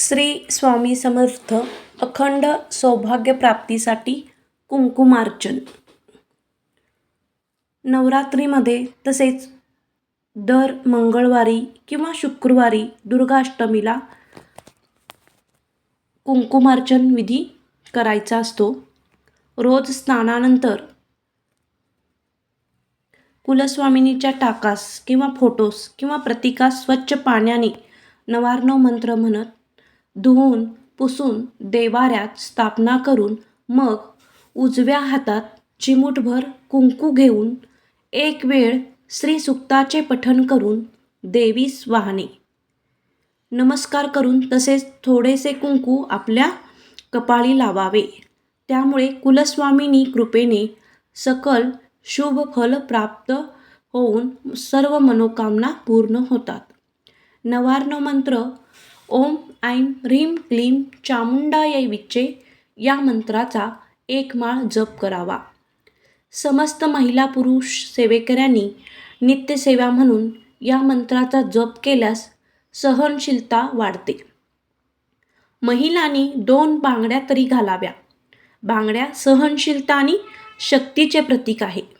श्री स्वामी समर्थ अखंड सौभाग्यप्राप्तीसाठी कुंकुमार्चन. नवरात्रीमध्ये तसेच दर मंगळवारी किंवा शुक्रवारी दुर्गाष्टमीला कुंकुमार्चन विधी करायचा असतो. रोज स्नानानंतर कुलस्वामिनीच्या टाकास किंवा फोटोस किंवा प्रतिकास स्वच्छ पाण्याने नवार्णव मंत्र म्हणत धुवून पुसून देवाऱ्यात स्थापना करून मग उजव्या हातात चिमूटभर कुंकू घेऊन एक वेळ श्रीसुक्ताचे पठण करून देवीस वाहणे. नमस्कार करून तसेच थोडेसे कुंकू आपल्या कपाळी लावावे. त्यामुळे कुलस्वामिनी कृपेने सकल शुभ फल प्राप्त होऊन सर्व मनोकामना पूर्ण होतात. नवार्ण मंत्र ओम ऐं ह्रीं क्लीं चामुंडायै विच्चे या मंत्राचा एक माळ जप करावा. समस्त महिला पुरुष सेवेकऱ्यांनी नित्यसेवा म्हणून या मंत्राचा जप केल्यास सहनशीलता वाढते. महिलांनी दोन बांगड्या तरी घालाव्या. बांगड्या सहनशीलता आणि शक्तीचे प्रतीक आहे.